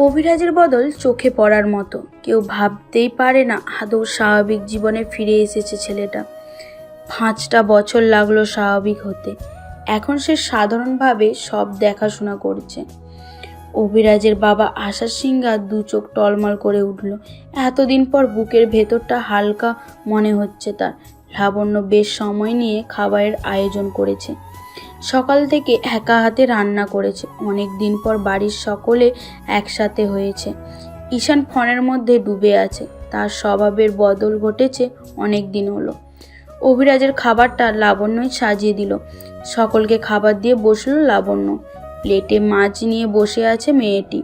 অভিরাজের বদল চোখে পড়ার মতো। কেউ ভাবতেই পারে না আদৌ স্বাভাবিক জীবনে ফিরে এসেছে ছেলেটা। পাঁচটা বছর লাগল স্বাভাবিক হতে। এখন সে সাধারণভাবে সব দেখাশোনা করছে। অভিরাজের বাবা আশা সিংহা দু চোখ টলমল করে উঠল। এতদিন পর বুকের ভেতরটা হালকা মনে হচ্ছে তার। লাবণ্য বেশ সময় নিয়ে খাবারের আয়োজন করেছে। সকাল থেকে একা হাতে রান্না করেছে। অনেক দিন পর বাড়ির সকলে একসাথে হয়েছে। ঈশান ফোনের মধ্যে ডুবে আছে। তার স্বভাবের বদল ঘটেছে অনেক দিন হলো। অভিরাজের খাবারটা লাবণ্যই সাজিয়ে দিল। সকলকে খাবার দিয়ে বসল লাবণ্য। প্লেটে মাছ নিয়ে বসে আছে মেয়েটি।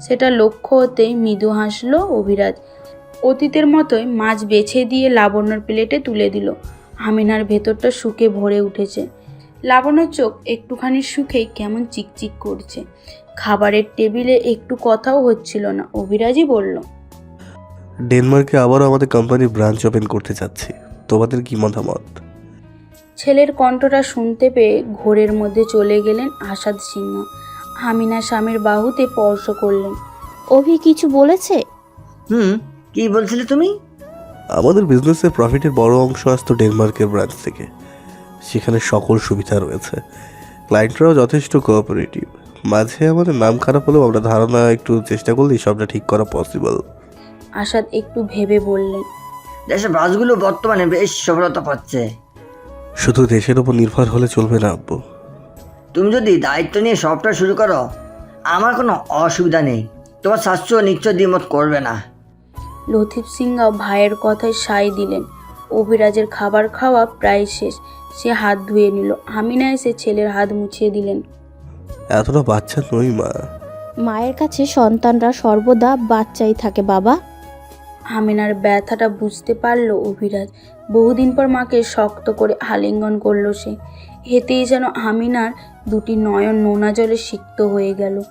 সেটা লক্ষ্য হতেই মৃদু হাসলো অভিরাজ। অতীতের মতোই মাছ বেছে দিয়ে লাবণ্যর প্লেটে তুলে দিল। আমিনার ভেতরটা শুকে ভরে উঠেছে। লাবণ্যর চোখ একটুখানি সুখেই কেমন চিকচিক করছে। খাবারের টেবিলে একটু কথাও হচ্ছিল না। অভিরাজই বলল ডেনমার্কে আবারও আমাদের কোম্পানি ব্রাঞ্চ ওপেন করতে যাচ্ছি তোমাদের কি মতামত? ছেলের কণ্ঠটা শুনতে পেয়ে ঘোরের মধ্যে চলে গেলেন আসাদ সিংহ। হামিনা স্বামীর বাহুতে স্পর্শ করলেন। অভি কিছু বলেছে? হুম কি বলছিলে তুমি? আমাদের বিজনেসের প্রফিটের বড় অংশ আসতো ডেনমার্কের ব্রাঞ্চ থেকে। সেখানে সকল সুবিধা রয়েছে। ক্লায়েন্টরাও যথেষ্ট কোঅপারেটিভ মাঝে আমাদের নাম খারাপ হলেও আমরা ধারণা একটু চেষ্টা করলেই সবটা ঠিক করা পসিবল আসাদ একটু ভেবে বললেন দেশের বাসগুলো বর্তমানে বেশ সফলতা পাচ্ছে। শুধু দেশের ওপর নির্ভর হলে চলবে না আব্বু। তুমি যদি দায়িত্ব নিয়ে সবটা শুরু করো আমার কোনো অসুবিধা নেই। তোমার শাস্ত্র নিশ্চয় দ্বিমত করবে না। লথিপ সিংহ ভাইয়ের কথায় সায় দিলেন। অভিরাজের খাবার খাওয়া প্রায় শেষ। সে হাত ধুয়ে নিল। আমিনা এসে ছেলের হাত মুছিয়ে দিলেন। এতটা বাচ্চা নই মা। মায়ের কাছে সন্তানরা সর্বদা বাচ্চাই থাকে বাবা। আমিনার ব্যথাটা বুঝতে পারল অভিরাজ। বহুদিন পর মাকে শক্ত করে আলিঙ্গন করল সে। এতেই যেন আমিনার দুটি নয়ন নোনা জলে সিক্ত হয়ে গেল।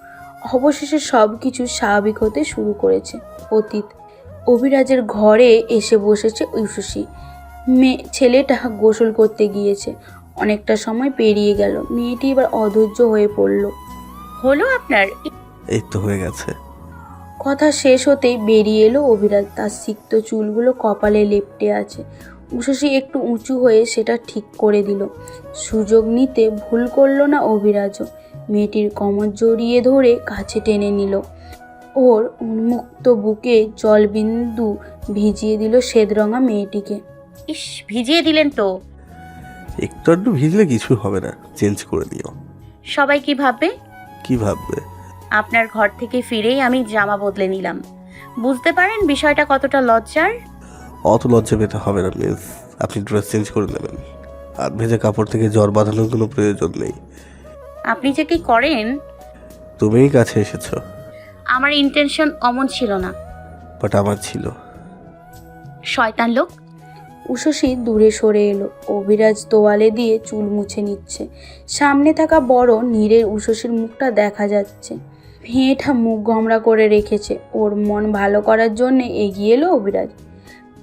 অবশেষে সব কিছু স্বাভাবিক হতে শুরু করেছে। অতীত। অভিরাজের ঘরে এসে বসেছে ঐশসী। মেয়ে ছেলেটা গোসল করতে গিয়েছে। অনেকটা সময় পেরিয়ে গেল। মেয়েটি এবার অধৈর্য হয়ে পড়ল। হলো আপনার? এই তো হয়ে গেছে। কথা শেষ হতেই বেরিয়ে এলো অভিরাজ। তার সিক্ত চুলগুলো কপালে লেপটে আছে। উষসী একটু উঁচু হয়ে সেটা ঠিক করে দিল। সুযোগ নিতে ভুল করল না অভিরাজও। মেয়েটির কমর জড়িয়ে ধরে কাছে টেনে নিল। ওর উন্মুক্ত বুকে জলবিন্দু ভিজিয়ে দিল শ্বেতরঙা মেয়েটিকে। ইস ভিজিয়ে দিলেন তো। একটু একটু ভিজলে কিছু হবে না চেঞ্জ করে দিও সবাই কি ভাববে? কি ভাববে? আপনার ঘর থেকে ফিরেই আমি জামা বদলে নিলাম। বুঝতে পারেন বিষয়টা কতটা লজ্জার? অত লজ্জা পেতে হবে না মিস আপনি ড্রেস চেঞ্জ করে নেবেন। আর ভেজা কাপড় থেকে জ্বর বাঁধানোর কোনো প্রয়োজন নেই। আপনি যে কি করেন? তুমিই কাছে এসেছ। আমার ইন্টেনশন অমন ছিল না। বাট আমার ছিল। শয়তান লোক উষসী দূরে সরে এলো। অভিরাজ তোয়ালে দিয়ে চুল মুছে নিচ্ছে। সামনে থাকা বড় নীরের উষসীর মুখটা দেখা যাচ্ছে। মেয়েটা মুখ গমরা করে রেখেছে। ওর মন ভালো করার জন্য এগিয়ে এলো অভিরাজ।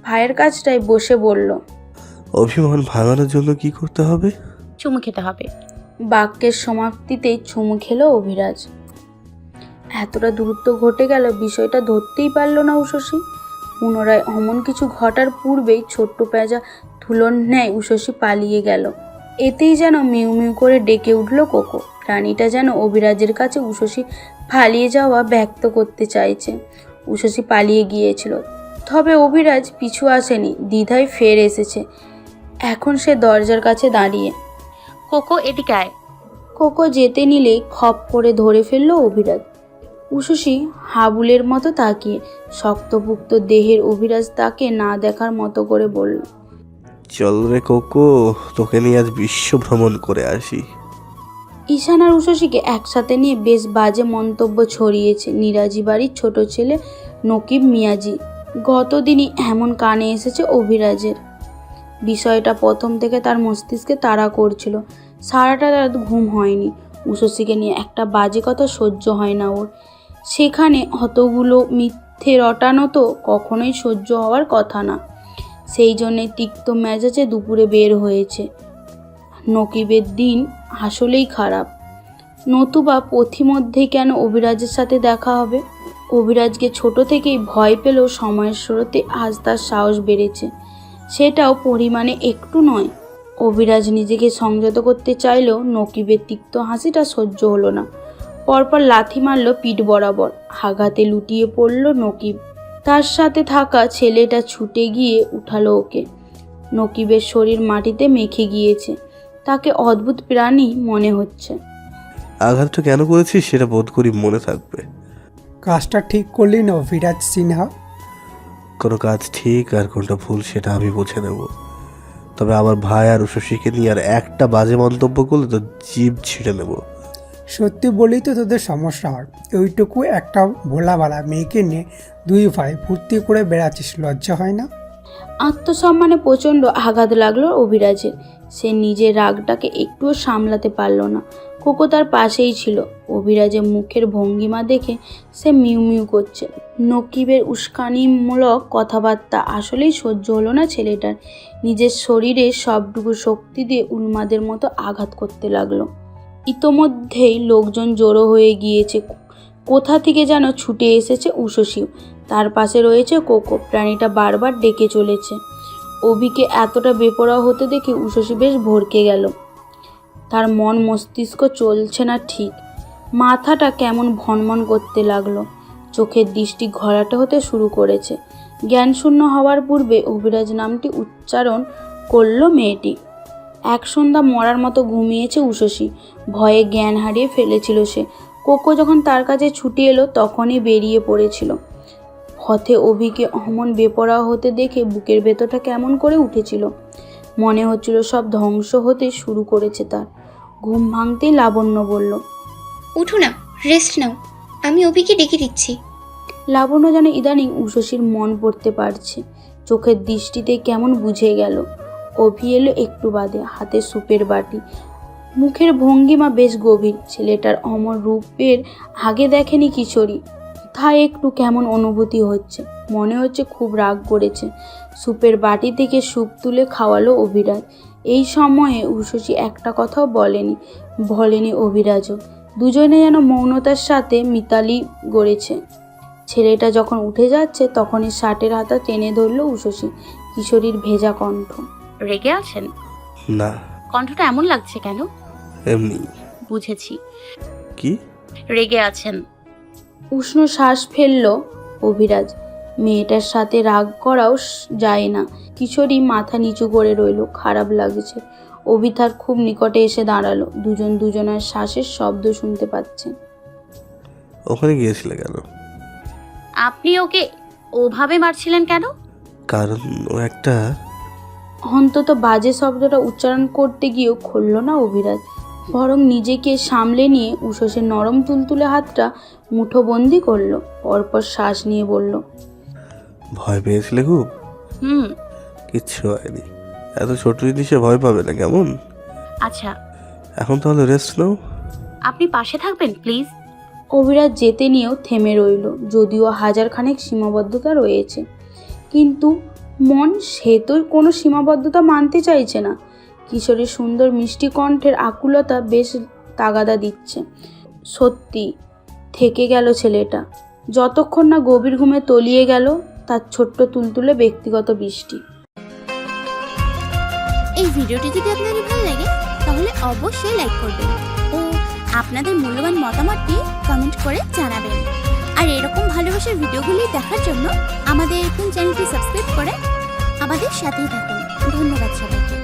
ভাইয়ের কাছটায় বসে বলল অভিমান ভাঙানোর জন্য কি করতে হবে? চুমু খেতে হবে। বাক্যের সমাপ্তিতেই চুমু খেলো অভিরাজ। এতটা দূরত্ব ঘটে গেল বিষয়টা ধরতেই পারল না উষসী পুনরায় অমন কিছু ঘটার পূর্বেই ছোট্ট পেঁজা ধুলোর ন্যায় উষসী পালিয়ে গেল। এতেই যেন মিউ মিউ করে ডেকে উঠল কোকো। প্রাণীটা যেন অভিরাজের কাছে উষসী পালিয়ে যাওয়া ব্যক্ত করতে চাইছে। উষসী পালিয়ে গিয়েছিল। তবে অভিরাজ পিছু আসেনি দ্বিধায় ফের এসেছে। এখন সে দরজার কাছে দাঁড়িয়ে। কোকো এদিকে আয়। কোকো যেতে নিলে খপ করে ধরে ফেলল অভিরাজ উষসী হাবুলের মতো তাকিয়ে শক্তপুক্ত দেহের অভিরাজ তাকে না দেখার মতো করে বলল চল রে কোকো তোকে নিয়ে আজ বিশ্ব ভ্রমণ করে আসি। ঈশান আর উষসীকে একসাথে নিয়ে বেশ বাজে মন্তব্য ছড়িয়েছে নিরাজি বাড়ির ছোট ছেলে নকিব মিয়াজি। গতদিনই এমন কানে এসেছে অভিরাজের। বিষয়টা প্রথম থেকে তার মস্তিষ্কে তাড়া করছিল। সারাটা রাত ঘুম হয়নি। উষসীকে নিয়ে একটা বাজে কথা সহ্য হয় না ওর। সেখানে অতগুলো মিথ্যে রটানো তো কখনোই সহ্য হওয়ার কথা না। সেই জন্যে তিক্ত মেজাজে দুপুরে বের হয়েছে। নকিবের দিন আসলেই খারাপ। নতুবা পথিমধ্যেই কেন অভিরাজের সাথে দেখা হবে? অভিরাজকে ছোট থেকেই ভয় পেলেও সময়ের স্রোতে আজ তার সাহস বেড়েছে। সেটাও পরিমাণে একটু নয়। অভিরাজ নিজেকে সংযত করতে চাইলেও নকিবের তিক্ত হাসিটা সহ্য হলো না। পরপর লাথি মারল পিঠ বরাবর। আঘাতে লুটিয়ে পড়ল নকিব। তার সাথে থাকা ছেলেটা ছুটে গিয়ে উঠালো ওকে। নকিবের শরীর মাটিতে মেখে গিয়েছে। তাকে অদ্ভুত প্রাণী মনে হচ্ছে। আঘাতটা কেন করেছিস সেটা বোধ করি মনে থাকবে। কাজটা ঠিক করলি না বিরাজ সিনহা। কোনো কাজ ঠিক আর কোনটা ভুল সেটা আমি বুঝে নেব। তবে আমার ভাই আর উশসীকে নিয়ে আর একটা বাজে মন্তব্য করলে তো জীব ছিঁড়ে নেব। সত্যি বলেই তো তোদের সমস্যা হয়। ওইটুকু একটা ভোলাবালা মেয়েকে নিয়ে দুই ভাই ফুর্তি করে বেড়াচ্ছিস, লজ্জা হয় না? আত্মসম্মানে প্রচণ্ড আঘাত লাগল অভিরাজের। সে নিজের রাগটাকে একটুও সামলাতে পারল না। কোকো তার পাশেই ছিল। অভিরাজের মুখের ভঙ্গিমা দেখে সে মিউ মিউ করছে। নকিবের উস্কানিমূলক কথাবার্তা আসলেই সহ্য হলো না ছেলেটার। নিজের শরীরে সবটুকু শক্তি দিয়ে উন্মাদের মতো আঘাত করতে লাগল। ইতোমধ্যেই লোকজন জড়ো হয়ে গিয়েছে। কোথা থেকে যেন ছুটে এসেছে উষসীও তার পাশে রয়েছে কোকো। প্রাণীটা বারবার ডেকে চলেছে। অভিকে এতটা বেপরোয়া হতে দেখে উষসী বেশ ভরকে গেল। তার মন মস্তিষ্ক চলছে না ঠিক। মাথাটা কেমন ভনমন করতে লাগল। চোখের দৃষ্টি ঘোরাটে হতে শুরু করেছে। জ্ঞানশূন্য হওয়ার পূর্বে অভিরাজ নামটি উচ্চারণ করল মেয়েটি। এক সন্ধ্যা মরার মতো ঘুমিয়েছে উষসী ভয়ে জ্ঞান হারিয়ে ফেলেছিল সে। কোকো যখন তার কাছে ছুটে এলো তখনই বেরিয়ে পড়েছিল। পথে অভিকে অমন বেপরা হতে দেখে বুকের ভেতরটা কেমন করে উঠেছিল। মনে হচ্ছিল সব ধ্বংস হতে শুরু করেছে তার। ঘুম ভাঙতেই লাবণ্য বলল উঠো না রেস্ট নাও। আমি অভিকে ডেকে দিচ্ছি। লাবণ্য যেন ইদানিং উষসীর মন পড়তে পারছে। চোখের দৃষ্টিতে কেমন বুঝে গেল। অভি এলো একটু বাদে, হাতে সুপের বাটি। মুখের ভঙ্গিমা বেশ গভীর। ছেলেটার অমর রূপের আগে দেখেনি কিশোরী। তা একটু কেমন অনুভূতি হচ্ছে? মনে হচ্ছে খুব রাগ করেছে। সুপের বাটি থেকে স্যুপ তুলে খাওয়ালো অভিরাজ। এই সময়ে উষসী একটা কথাও বলেনি। বলেনি অভিরাজও। দুজনে যেন মৌনতার সাথে মিতালি গড়েছে। ছেলেটা যখন উঠে যাচ্ছে, তখনই শার্টের হাতা টেনে ধরল উষসী কিশোরীর ভেজা কণ্ঠ। রেগে আছেন? না। কণ্ঠটা এমন লাগছে কেন? এমনি। বুঝেছি। কি? রেগে আছেন। উষ্ণ শ্বাস ফেলল অভিরাজ। মেয়েটার সাথে রাগ করাও যায় না। কিশোরী মাথা নিচু করে রইল খারাপ লাগছে। অভি তার খুব নিকটে এসে দাঁড়াল। দুজন দুজনের শ্বাসের শব্দ শুনতে পাচ্ছে ওখানে গিয়েছিলে কেন? আপনি ওকে ওভাবে মারছিলেন কেন? কারণ ও একটা অন্তত বাজে শব্দটা উচ্চারণ করতে গিয়েও খুলল না অভিরাজ। বরং নিজেকে সামলে নিয়ে উষসের নরম তুলতুলে হাতটা মুঠোবন্দি করল পরপর শ্বাস নিয়ে বলল ভয় পেয়েছিলে খুব? হুম। কিচ্ছু হয়নি। এত ছোট জিনিসে ভয় পাবে না কেমন? আচ্ছা। এখন তাহলে রেস্ট নাও। আপনি পাশে থাকবেন প্লিজ অভিরাজ যেতে নিয়েও থেমে রইল যদিও হাজারখানেক সীমাবদ্ধতা রয়েছে। কিন্তু মন, সে তো কোনো সীমাবদ্ধতা মানতে চাইছে না। কিশোরীর সুন্দর মিষ্টি কণ্ঠের আকুলতা বেশ তাগাদা দিচ্ছে। সত্যি, থেকে গেল ছেলেটা। যতক্ষণ না গভীর ঘুমে তলিয়ে গেল, তার ছোট্ট তুলতুলে ব্যক্তিগত বৃষ্টি। এই ভিডিওটি যদি আপনাদের ভালো লাগে, তাহলে অবশ্যই লাইক করবেন। ও, আপনাদের মূল্যবান মতামতটি কমেন্ট করে জানাবেন। আর এরকম ভালোবাসার ভিডিওগুলি দেখার জন্য আমাদের এখন চ্যানেলটি সাবস্ক্রাইব করে আমাদের সাথেই থাকুন। ধন্যবাদ সবাইকে।